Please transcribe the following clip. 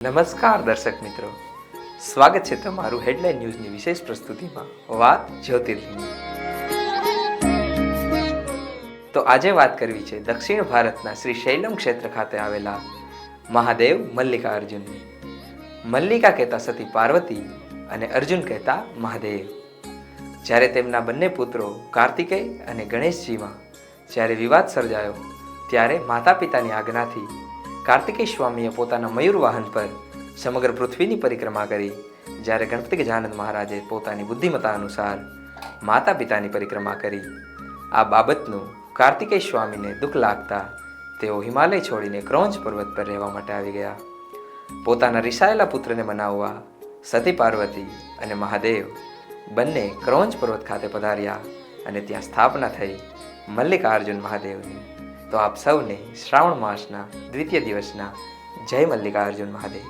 નમસ્કાર દર્શક મિત્રો. સ્વાગત છે તમારું હેડલાઇન ન્યૂઝની વિશેષ પ્રસ્તુતિમાં. વાત જ્યોતિર્લિંગની તો આજે વાત કરવી છે દક્ષિણ ભારતના શ્રી શૈલમ ક્ષેત્ર ખાતે આવેલા મહાદેવ મલ્લિકા અર્જુનની. મલ્લિકા કહેતા સતી પાર્વતી અને અર્જુન કહેતા મહાદેવ. જ્યારે તેમના બંને પુત્રો કાર્તિકેય અને ગણેશજીમાં જ્યારે વિવાદ સર્જાયો, ત્યારે માતા પિતાની આજ્ઞાથી કાર્તિકેય સ્વામીએ પોતાના મયુર વાહન પર સમગ્ર પૃથ્વીની પરિક્રમા કરી, જ્યારે ગણપતિ ગજાનંદ મહારાજે પોતાની બુદ્ધિમત્તા અનુસાર માતા પિતાની પરિક્રમા કરી. આ બાબતનું કાર્તિકેય સ્વામીને દુઃખ લાગતા તેઓ હિમાલય છોડીને ક્રોંચ પર્વત પર રહેવા માટે આવી ગયા. પોતાના રિસાયેલા પુત્રને મનાવવા સતી પાર્વતી અને મહાદેવ બંને ક્રોંચ પર્વત ખાતે પધાર્યા અને ત્યાં સ્થાપના થઈ મલ્લિકાર્જુન મહાદેવની તો આપ સૌને શ્રાવણ માસના દ્વિતીય દિવસના જય મલ્લિકાર્જુન મહાદેવ.